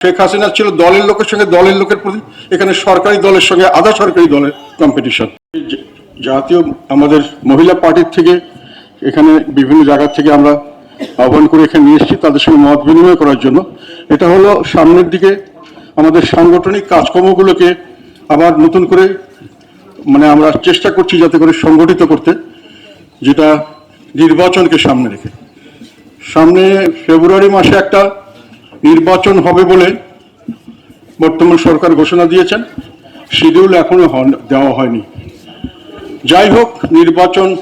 শেখ হাসিনা ছিল দলের লোকের সঙ্গে দলের লোকের প্রতি, এখানে সরকারি দলের সঙ্গে আধা সরকারি দলের কম্পিটিশন জাতীয় আমাদের মহিলা পার্টির থেকে, এখানে বিভিন্ন জায়গা থেকে আমরা আহ্বান করে এখানে নিয়ে এসেছি তাদের সঙ্গে মত বিনিময় করার জন্য। এটা হলো সামনের দিকে আমাদের সাংগঠনিক কাজকর্মগুলোকে আবার নতুন করে মানে আমরা চেষ্টা করছি যাতে করে সংগঠিত করতে, যেটা নির্বাচনকে সামনে রেখে। সামনে ফেব্রুয়ারি মাসে একটা নির্বাচন হবে বলে বর্তমান সরকার ঘোষণা দিয়েছেন। শিডিউল এখনও হন- দেওয়া হয়নি। যাই হোক, নির্বাচন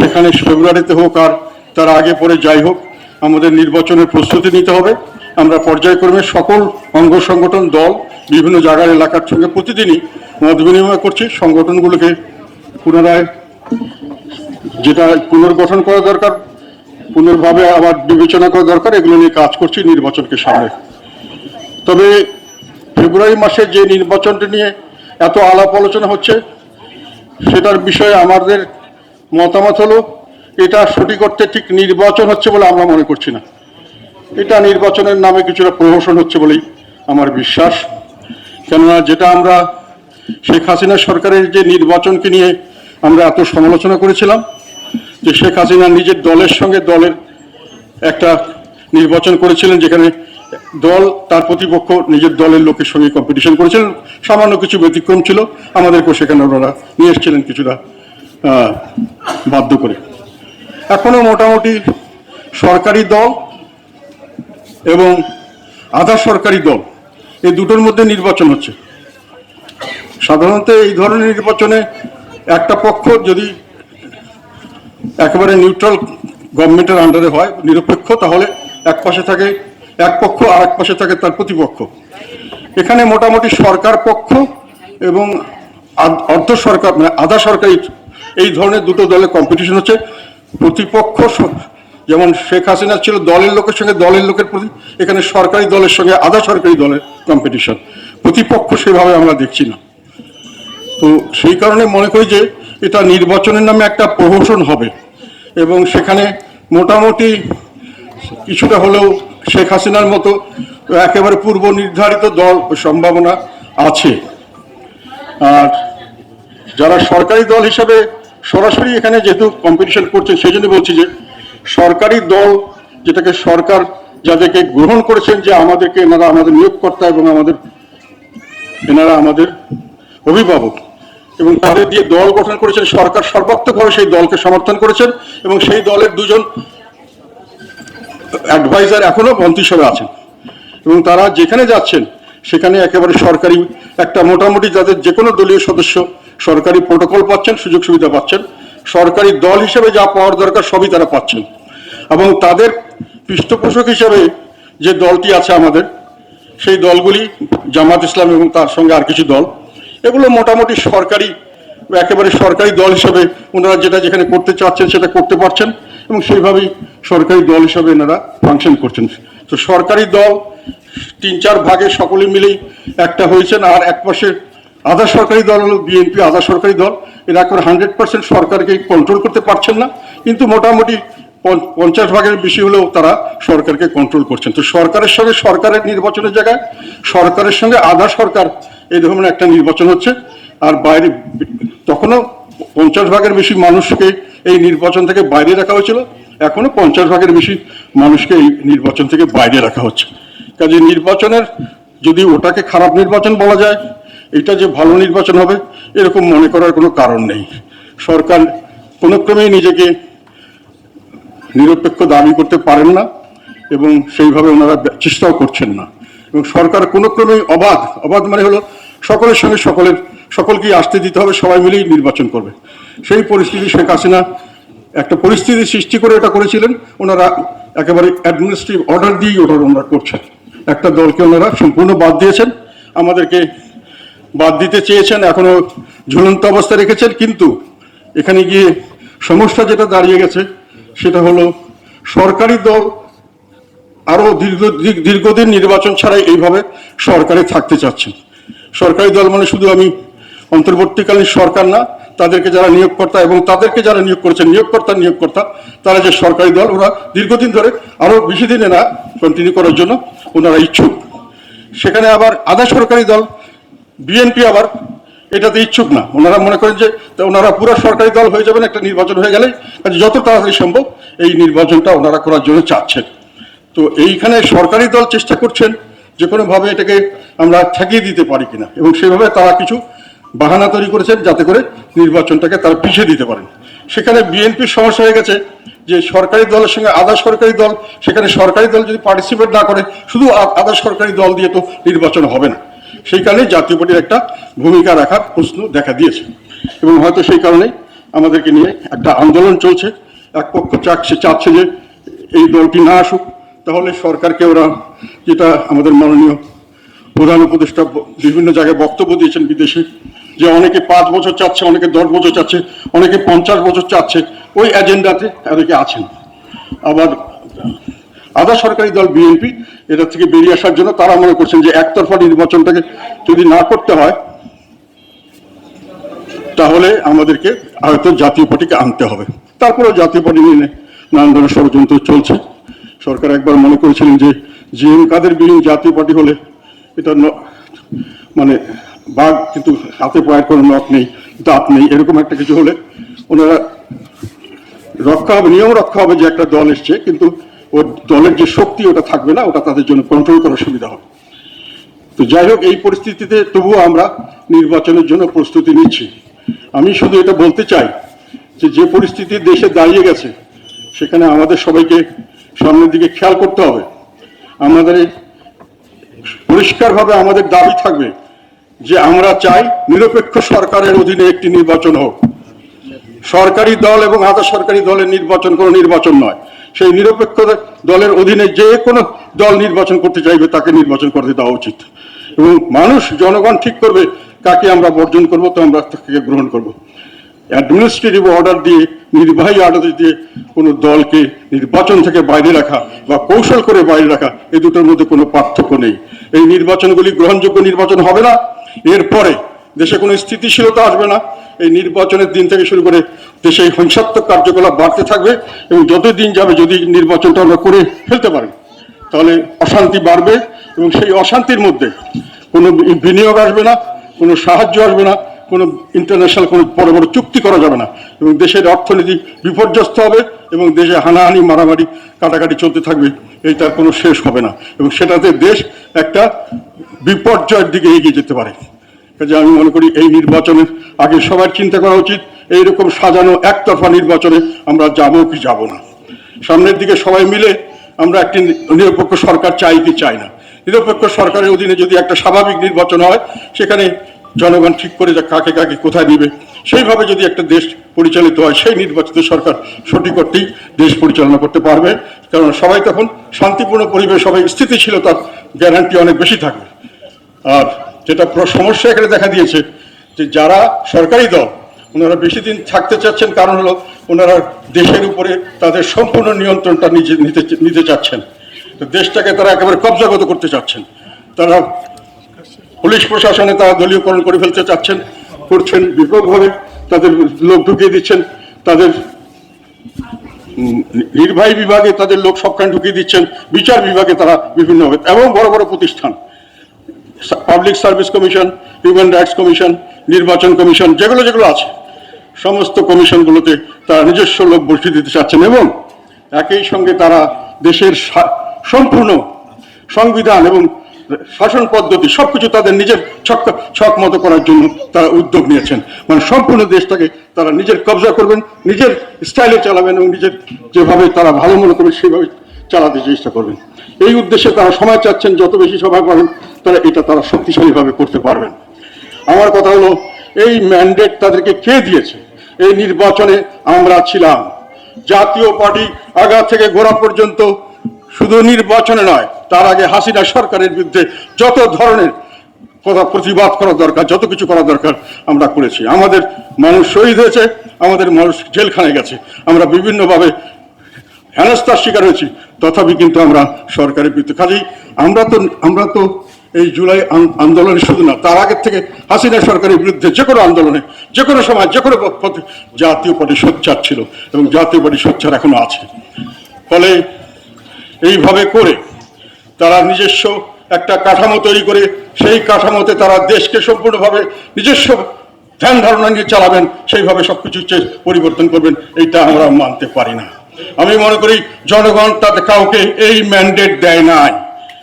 সেখানে ফেব্রুয়ারিতে হোক আর তার আগে পরে যাই হোক, আমাদের নির্বাচনের প্রস্তুতি নিতে হবে। আমরা পর্যায়ক্রমে সকল অঙ্গ সংগঠন, দল, বিভিন্ন জায়গার এলাকার সঙ্গে প্রতিদিনই মত বিনিময় করছি। সংগঠনগুলোকে পুনরায় যেটা পুনর্গঠন করা দরকার পুনর্ভাবে আবার বিবেচনা করা দরকার, এগুলো নিয়ে কাজ করছি, নির্বাচনকে সামনে। তবে ফেব্রুয়ারি মাসে যে নির্বাচনটি নিয়ে এত আলাপ আলোচনা হচ্ছে, সেটার বিষয়ে আমাদের মতামত হলো, এটা সঠিক অর্থে ঠিক নির্বাচন হচ্ছে বলে আমরা মনে করছি না। এটা নির্বাচনের নামে কিছুটা প্রহসন হচ্ছে বলেই আমার বিশ্বাস। কেননা যেটা আমরা শেখ হাসিনা সরকারের যে নির্বাচনকে নিয়ে আমরা এত সমালোচনা করেছিলাম যে শেখ হাসিনা নিজের দলের সঙ্গে দলের একটা নির্বাচন করেছিলেন, যেখানে দল তার প্রতিপক্ষ নিজের দলের লোকের সঙ্গে কম্পিটিশন করেছিলেন। সামান্য কিছু ব্যতিক্রম ছিল, আমাদেরকেও সেখানে ওনারা নিয়ে এসেছিলেন কিছুটা বাধ্য করে। এখনও মোটামুটি সরকারি দল এবং আধা সরকারি দল এই দুটোর মধ্যে নির্বাচন হচ্ছে। সাধারণত এই ধরনের নির্বাচনে একটা পক্ষ যদি একেবারে নিউট্রাল গভর্নমেন্টের আন্ডারে হয়, নিরপেক্ষ, তাহলে এক পাশে থাকে এক পক্ষ আর এক পাশে থাকে তার প্রতিপক্ষ। এখানে মোটামুটি সরকার পক্ষ এবং অর্ধ সরকার মানে আধা সরকারি এই ধরনের দুটো দলের কম্পিটিশন হচ্ছে। প্রতিপক্ষ যেমন শেখ হাসিনা ছিল দলের লোকের সঙ্গে দলের লোকের প্রতি, এখানে সরকারি দলের সঙ্গে আধা সরকারি দলের কম্পিটিশন প্রতিপক্ষ সেভাবে আমরা দেখছি না। তো সেই কারণে মনে করি যে এটা নির্বাচনের নামে একটা প্রহসন হবে। এবং সেখানে মোটামুটি কিছুটা হলেও শেখ হাসিনার মতো একেবারে পূর্ব নির্ধারিত দল সম্ভাবনা আছে। আর যারা সরকারি দল হিসাবে সরাসরি এখানে যেহেতু কম্পিটিশন করছেন সেই জন্য বলছি যে সরকারি দল যেটাকে সরকার যাদেরকে গ্রহণ করেছেন, যে আমাদেরকে এনারা আমাদের নিয়োগকর্তা এবং আমাদের এনারা আমাদের অভিভাবক এবং তাদের দিয়ে দল গঠন করেছেন, সরকার সর্বাত্মকভাবে সেই দলকে সমর্থন করেছেন এবং সেই দলের দুজন অ্যাডভাইজার এখনও মন্ত্রিসভায় আছেন। এবং তারা যেখানে যাচ্ছেন, সেখানে একেবারে সরকারি একটা মোটামুটি যাদের যে কোনো দলীয় সদস্য সরকারি প্রোটোকল পাচ্ছেন, সুযোগ সুবিধা পাচ্ছেন, সরকারি দল হিসেবে যা পাওয়ার দরকার সবই তারা পাচ্ছেন। এবং তাদের পৃষ্ঠপোষক হিসেবে যে দলটি আছে আমাদের, সেই দলগুলি জামাত ইসলাম এবং তার সঙ্গে আর কিছু দল এগুলো মোটামুটি সরকারি, একেবারে সরকারি দল হিসাবে ওনারা যেটা যেখানে করতে চাচ্ছেন সেটা করতে পারছেন এবং সেইভাবেই সরকারি দল হিসাবে এনারা ফাংশন করছেন। তো সরকারি দল, তিন চার ভাগে সকলে মিলেই একটা হয়েছেন আর এক পাশে আধা সরকারি দল হলো বিএনপি, আধা সরকারি দল। এরা এখন হান্ড্রেড পার্সেন্ট সরকারকে কন্ট্রোল করতে পারছেন না, কিন্তু মোটামুটি পঞ্চাশ ভাগের বেশি হলেও তারা সরকারকে কন্ট্রোল করছেন। তো সরকারের সঙ্গে সরকারের নির্বাচনের জায়গায়, সরকারের সঙ্গে আধা সরকার এই ধরনের একটা নির্বাচন হচ্ছে। আর বাইরে তখনও পঞ্চাশ ভাগের বেশি মানুষকে এই নির্বাচন থেকে বাইরে রাখা হয়েছিল। এখনও পঞ্চাশ ভাগের বেশি মানুষকে এই নির্বাচন থেকে বাইরে রাখা হচ্ছে। কাজে নির্বাচনের যদি ওটাকে খারাপ নির্বাচন বলা যায়, এটা যে ভালো নির্বাচন হবে, এরকম মনে করার কোনো কারণ নেই। সরকার কোনো ক্রমেই নিজেকে নিরপেক্ষ দাবি করতে পারেন না এবং সেইভাবে ওনারা চেষ্টাও করছেন না। এবং সরকার কোনো ক্রমেই অবাধ অবাধ মানে হলো সকলের সঙ্গে সকলের, সকলকেই আসতে দিতে হবে, সবাই মিলেই নির্বাচন করবে। সেই পরিস্থিতি শেখ হাসিনা একটা পরিস্থিতি সৃষ্টি করে এটা করেছিলেন। ওনারা একেবারে অ্যাডমিনিস্ট্রেটিভ অর্ডার দিয়েই ওটা ওনারা করছেন। একটা দলকে ওনারা সম্পূর্ণ বাদ দিয়েছেন। আমাদেরকে বাদ দিতে চেয়েছেন, এখনও ঝুলন্ত অবস্থা রেখেছেন। কিন্তু এখানে গিয়ে সমস্যা যেটা দাঁড়িয়ে গেছে, সেটা হলো সরকারি দল আরও দীর্ঘ দীর্ঘ- দীর্ঘদিন নির্বাচন ছাড়াই এইভাবে সরকারে থাকতে চাচ্ছেন। সরকারি দল মানে শুধু আমি অন্তর্বর্তীকালীন সরকার না, তাদেরকে যারা নিয়োগকর্তা এবং তাদেরকে যারা নিয়োগ করেছেন, নিয়োগকর্তা নিয়োগকর্তা, তারা যে সরকারি দল, ওরা দীর্ঘদিন ধরে আরও বেশি দিন এরা কন্টিনিউ করার জন্য ওনারা ইচ্ছুক। সেখানে আবার আধা সরকারি দল, বিএনপি আবার এটাতে ইচ্ছুক না। ওনারা মনে করেন যে ওনারা পুরো সরকারি দল হয়ে যাবেন, একটা নির্বাচন হয়ে গেলে যত তাড়াতাড়ি সম্ভব এই নির্বাচনটা ওনারা করার জন্য চাচ্ছেন। তো এইখানে সরকারি দল চেষ্টা করছেন যে কোনোভাবে এটাকে আমরা ঠেকিয়ে দিতে পারি কিনা, এবং সেভাবে তারা কিছু বাহানা তৈরি করেছেন যাতে করে নির্বাচনটাকে তারা পিছিয়ে দিতে পারেন। সেখানে বিএনপির সমস্যা হয়ে গেছে যে সরকারি দলের সঙ্গে আধা সরকারি দল, সেখানে সরকারি দল যদি পার্টিসিপেট না করে, শুধু আ- আধা সরকারি দল দিয়ে তো নির্বাচন হবে না। সেই কারণে জাতীয় পার্টির একটা ভূমিকা রাখার প্রশ্ন দেখা দিয়েছে। এবং হয়তো সেই কারণেই আমাদেরকে নিয়ে একটা আন্দোলন চলছে। এক পক্ষ চাচ্ছে চাচ্ছে যে এই দলটি না আসুক তাহলে সরকারকে ওরা যেটা আমাদের মাননীয় প্রধান উপদেষ্টা বিভিন্ন জায়গায় বক্তব্য দিয়েছেন বিদেশে, যে অনেকে পাঁচ বছর চাচ্ছে, অনেকে দশ বছর চাচ্ছে, অনেকে পঞ্চাশ বছর চাচ্ছে, ওই এজেন্ডাতে অনেকে আছেন। আবার আধা সরকারি দল বিএনপি, এটা থেকে বেরিয়ে আসার জন্য তারা মনে করছেন যে একতরফা নির্বাচনটাকে যদি না করতে হয়, তাহলে আমাদেরকে হয়তো জাতীয় পার্টিকে আনতে হবে। তারপরেও জাতীয় পার্টি নিয়ে নানান ধরনের ষড়যন্ত্র চলছে। সরকার একবার মনে করেছিলেন যে জি এম কাদের বিহীন জাতীয় পার্টি হলে এটা মানে বাঘ কিন্তু হাতে পায়ের কোনো নখ নেই, দাঁত নেই, এরকম একটা কিছু হলে ওনারা রক্ষা হবে, নিয়ম রক্ষা হবে যে একটা দল এসছে, কিন্তু ওর দলের যে শক্তি ওটা থাকবে না, ওটা তাদের জন্য কন্ট্রোল করার সুবিধা হবে। তো যাই হোক, এই পরিস্থিতিতে তবুও আমরা নির্বাচনের জন্য প্রস্তুতি নিচ্ছি। আমি শুধু এটা বলতে চাই যে যে পরিস্থিতি দেশে দাঁড়িয়ে গেছে, সেখানে আমাদের সবাইকে সামনের দিকে খেয়াল করতে হবে। আমাদের পরিষ্কারভাবে আমাদের দাবি থাকবে যে আমরা চাই নিরপেক্ষ সরকারের অধীনে একটি নির্বাচন হোক। সরকারি দল এবং আধা সরকারি দলের নির্বাচন কোনো নির্বাচন নয়। সেই নিরপেক্ষ দলের অধীনে যে কোনো দল নির্বাচন করতে চাইবে তাকে নির্বাচন করতে দেওয়া উচিত। এবং মানুষ, জনগণ ঠিক করবে কাকে আমরা বর্জন করব, তো আমরা তাকে গ্রহণ করব। অ্যাডমিনিস্ট্রেটিভ অর্ডার দিয়ে, নির্বাহী অর্ডার দিয়ে কোনো দলকে নির্বাচন থেকে বাইরে রাখা বা কৌশল করে বাইরে রাখা, এই দুটোর মধ্যে কোনো পার্থক্য নেই। এই নির্বাচনগুলি গ্রহণযোগ্য নির্বাচন হবে না। এরপরে দেশে কোনো স্থিতিশীলতা আসবে না। এই নির্বাচনের দিন থেকে শুরু করে দেশে হিংসাত্মক কার্যকলাপ বাড়তে থাকবে এবং যত দিন যাবে যদি নির্বাচনটা আমরা করে ফেলতে পারি, তাহলে অশান্তি বাড়বে এবং সেই অশান্তির মধ্যে কোনো বিনিয়োগ আসবে না, কোনো সাহায্য আসবে না। কোনো ইন্টারন্যাশনাল কোনো বড় বড় চুক্তি করা যাবে না। এবং দেশের অর্থনীতি বিপর্যস্ত হবে এবং দেশে হানাহানি, মারামারি, কাটাকাটি চলতে থাকবে, এইটার কোনো শেষ হবে না। এবং সেটাতে দেশ একটা বিপর্যয়ের দিকে এগিয়ে যেতে পারে। কাজে আমি মনে করি এই নির্বাচনের আগে সবার চিন্তা করা উচিত, এইরকম সাজানো একতরফা নির্বাচনে আমরা যাব কি যাব না। সামনের দিকে সবাই মিলে আমরা একটি নিরপেক্ষ সরকার চাই কি চাই না। নিরপেক্ষ সরকারের অধীনে যদি একটা স্বাভাবিক নির্বাচন হয়, সেখানে জনগণ ঠিক করে যে কাকে কাকে কোথায় দিবে, সেইভাবে যদি একটা দেশ পরিচালিত হয়, সেই নির্বাচিত সরকার সঠিক অর্থেই দেশ পরিচালনা করতে পারবে। কারণ সবাই তখন শান্তিপূর্ণ পরিবেশ, সবাই স্থিতিশীলতার গ্যারান্টি অনেক বেশি থাকবে। আর যেটা সমস্যা এখানে দেখা দিয়েছে, যে যারা সরকারি দল, ওনারা বেশি দিন থাকতে চাচ্ছেন, কারণ হলো ওনারা দেশের উপরে তাদের সম্পূর্ণ নিয়ন্ত্রণটা নিজে নিতে নিতে চাচ্ছেন। দেশটাকে তারা একেবারে কবজাগত করতে চাচ্ছেন। তারা পুলিশ প্রশাসনে তারা দলীয়করণ করে ফেলতে চাচ্ছেন, করছেন ব্যাপকভাবে তাদের লোক ঢুকিয়ে দিচ্ছেন, তাদের নির্বাহী বিভাগে তাদের লোক সবখানে ঢুকিয়ে দিচ্ছেন, বিচার বিভাগে তারা বিভিন্নভাবে এবং বড় বড় প্রতিষ্ঠান। Public service commission, human rights commission, নির্বাচন কমিশন, যেগুলো যেগুলো আছে, সমস্ত কমিশনগুলোতে তারা নিজস্ব লোক বসিয়ে দিতে চাচ্ছেন, এবং একই সঙ্গে তারা দেশের সম্পূর্ণ সংবিধান এবং শাসন পদ্ধতি, সবকিছু তাদের নিজের ছক ছক মতো করার জন্য তারা উদ্যোগ নিয়েছেন। মানে সম্পূর্ণ দেশটাকে তারা নিজের কবজা করবেন, নিজের স্টাইলে চালাবেন এবং নিজের যেভাবে তারা ভালো মনে করবেন, সেভাবে চালাতে চেষ্টা করবেন। এই উদ্দেশ্যে তারা সময় চাচ্ছেন, যত বেশি সভা করেন তারা এটা তারা শক্তিশালীভাবে করতে পারবেন। আমার কথা হলো, এই ম্যান্ডেট তাদেরকে কে দিয়েছে? এই নির্বাচনে আমরা ছিলাম। জাতীয় পার্টি আগা থেকে গোড়া পর্যন্ত শুধু নির্বাচনে নয় তার আগে হাসিনা সরকারের বিরুদ্ধে যত ধরনের কথা প্রতিবাদ করা দরকার, যত কিছু করা দরকার আমরা করেছি। আমাদের মানুষ শহীদ হয়েছে, আমাদের মানুষ জেলখানায় গেছে। আমরা বিভিন্নভাবে হেনস্থার শিকার হয়েছি, তথাপি কিন্তু আমরা সরকারের বিরুদ্ধে। কাজেই আমরা তো আমরা তো এই জুলাই আন্দোলনে শুধু না, তার আগের থেকে হাসিনা সরকারের বিরুদ্ধে যে কোনো আন্দোলনে, যে কোনো সময়, যে কোনো জাতীয় পার্টি সোচ্চার ছিল এবং জাতীয় পার্টি সোচ্চার এখনও আছে। ফলে এইভাবে করে তারা নিজস্ব একটা কাঠামো তৈরি করে, সেই কাঠামোতে তারা দেশকে সম্পূর্ণভাবে নিজস্ব ধ্যান ধারণা নিয়ে চালাবেন, সেইভাবে সবকিছু চে- পরিবর্তন করবেন, এইটা আমরা মানতে পারি না। আমি মনে করি জনগণ তাদের কাউকে এই ম্যান্ডেট দেয় নাই।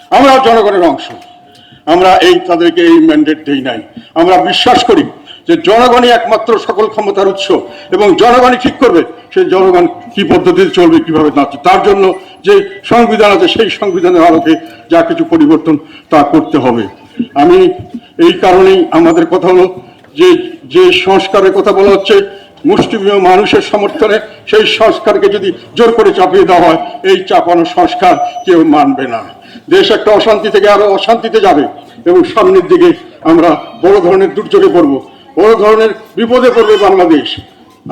আমরা জনগণের অংশ। আমরা এই তাদেরকে এই ম্যান্ডেট দেই নাই। আমরা বিশ্বাস করি যে জনগণই একমাত্র সকল ক্ষমতার উৎস এবং জনগণই ঠিক করবে, সেই জনগণ কি পদ্ধতিতে চলবে, কীভাবে না তার জন্য যে সংবিধান আছে, সেই সংবিধানের আলোকে যা কিছু পরিবর্তন তা করতে হবে। আমি এই কারণেই আমাদের কথা হলো যে যে সংস্কারের কথা বলা হচ্ছে, মুষ্টিমেয় মানুষের সমর্থনে সেই সংস্কারকে যদি জোর করে চাপিয়ে দেওয়া হয়, এই চাপানো সংস্কার কেউ মানবে না। দেশ একটা অশান্তি থেকে আরও অশান্তিতে যাবে এবং সামনের দিকে আমরা বড় ধরনের দুর্যোগে পড়ব। বড় ধরনের বিপদে পড়বে বাংলাদেশ।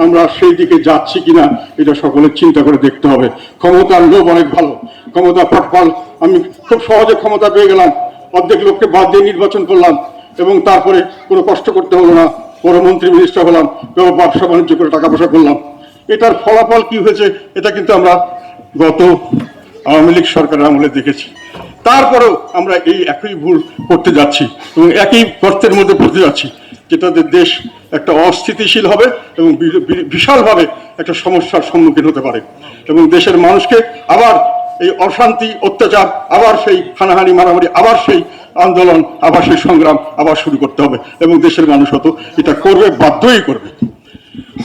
আমরা সেই দিকে যাচ্ছি কিনা, এটা সকলের চিন্তা করে দেখতে হবে। ক্ষমতার লোভ অনেক ভালো। ক্ষমতা ফটফল আমি খুব সহজে ক্ষমতা পেয়ে গেলাম। অর্ধেক লোককে বাদ দিয়ে নির্বাচন করলাম এবং তারপরে কোনো কষ্ট করতে হলো না। বড় মন্ত্রী মিনিস্টার হলাম ব্যবসা বাণিজ্য করে টাকা পয়সা করলাম। এটার ফলাফল কি হয়েছে, এটা কিন্তু আমরা গত আওয়ামী লীগ সরকারের আমলে দেখেছি। তারপরেও আমরা এই একই ভুল করতে যাচ্ছি এবং একই গর্তের মধ্যে পড়তে যাচ্ছি। যেটাতে দেশ একটা অস্থিতিশীল হবে এবং বিশালভাবে একটা সমস্যার সম্মুখীন হতে পারে। এবং দেশের মানুষকে আবার এই অশান্তি, অত্যাচার, আবার সেই হানাহানি, মারামারি, আবার সেই আন্দোলন, আবার সেই সংগ্রাম, আবার শুরু করতে হবে। এবং দেশের মানুষ হতো এটা করবে, বাধ্যই করবে।